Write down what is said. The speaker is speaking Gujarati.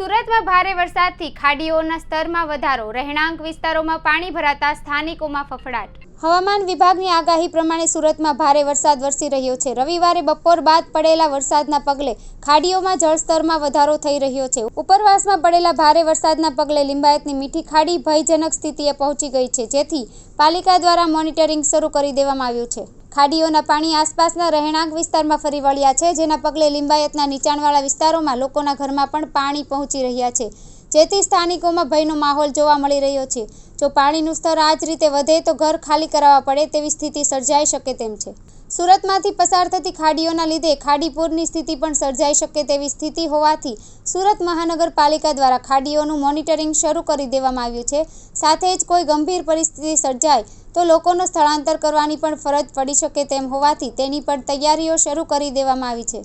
સુરતમાં ભારે વરસાદથી ખાડીઓના સ્તરમાં વધારો. રહેણાંક વિસ્તારોમાં પાણી ભરાતા સ્થાનિકોમાં ફફડાટ. હવામાન વિભાગની આગાહી પ્રમાણે સુરતમાં ભારે વરસાદ વરસી રહ્યો છે. રવિવારે બપોર બાદ પડેલા વરસાદના પગલે ખાડીઓમાં જળસ્તરમાં વધારો થઈ રહ્યો છે. ઉપરવાસમાં પડેલા ભારે વરસાદના પગલે લિંબાયતની મીઠી ખાડી ભયજનક સ્થિતિએ પહોંચી ગઈ છે. જેથી પાલિકા દ્વારા મોનિટરિંગ શરૂ કરી દેવામાં આવ્યું છે. ખાડીઓના પાણી આસપાસના રહેણાંક વિસ્તારમાં ફરી વળ્યા છે, જેના પગલે લિંબાયતના નીચાણવાળા વિસ્તારોમાં લોકોના ઘરમાં પણ પાણી પહોંચી રહ્યા છે. જેથી સ્થાનિકોમાં ભયનો માહોલ જોવા મળી રહ્યો છે. જો પાણીનું સ્તર આ જ રીતે વધે તો ઘર ખાલી કરાવવા પડે તેવી સ્થિતિ સર્જાઈ શકે તેમ છે. સુરતમાંથી પસાર થતી ખાડીઓના લીધે ખાડીપુરની સ્થિતિ પણ સર્જાઈ શકે તેવી સ્થિતિ હોવાથી સુરત મહાનગરપાલિકા દ્વારા ખાડીઓનું મોનિટરિંગ શરૂ કરી દેવામાં આવ્યું છે. સાથે જ કોઈ ગંભીર પરિસ્થિતિ સર્જાય તો લોકોનું સ્થળાંતર કરવાની પણ ફરજ પડી શકે તેમ હોવાથી તેની પણ તૈયારીઓ શરૂ કરી દેવામાં આવી છે.